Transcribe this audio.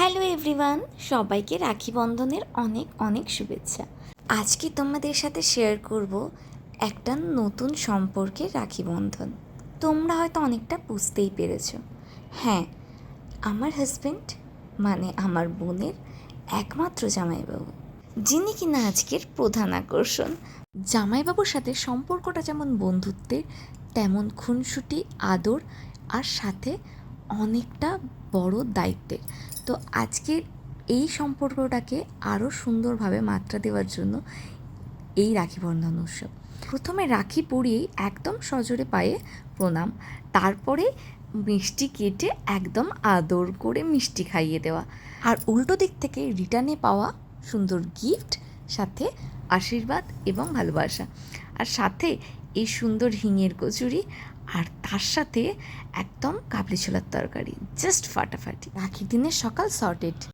Hello everyone, সবাইকে রাখি বন্ধনের অনেক অনেক শুভেচ্ছা। আজকে তোমাদের সাথে শেয়ার করব একটা নতুন সম্পর্কে রাখি বন্ধন। তোমরা হয়তো অনেকটা বুঝতেই পেরেছ। হ্যাঁ আমার হাজব্যান্ড মানে আমার বোনের একমাত্র জামাইবাবু, যিনি কিনা আজকের প্রধান আকর্ষণ। জামাইবাবুর সাথে সম্পর্কটা যেমন বন্ধুত্বের, তেমন খুনসুটি, আদর, আর সাথে অনেকটা বড় দায়িত্বের। তো আজকের এই সম্পর্কটাকে আরও সুন্দরভাবে মাত্রা দেওয়ার জন্য এই রাখি বন্ধন উৎসব। প্রথমে রাখি পরিয়েই একদম সজোরে পায়ে প্রণাম, তারপরে মিষ্টি কেটে একদম আদর করে মিষ্টি খাইয়ে দেওয়া। আর উল্টো দিক থেকে রিটার্নে পাওয়া সুন্দর গিফট, সাথে আশীর্বাদ এবং ভালোবাসা। আর সাথে এই সুন্দর হিঙের কচুরি আর তার সাথে একদম কাবলি ছোলার তরকারি জাস্ট ফাটাফাটি। রাখির দিনের সকাল সর্টেড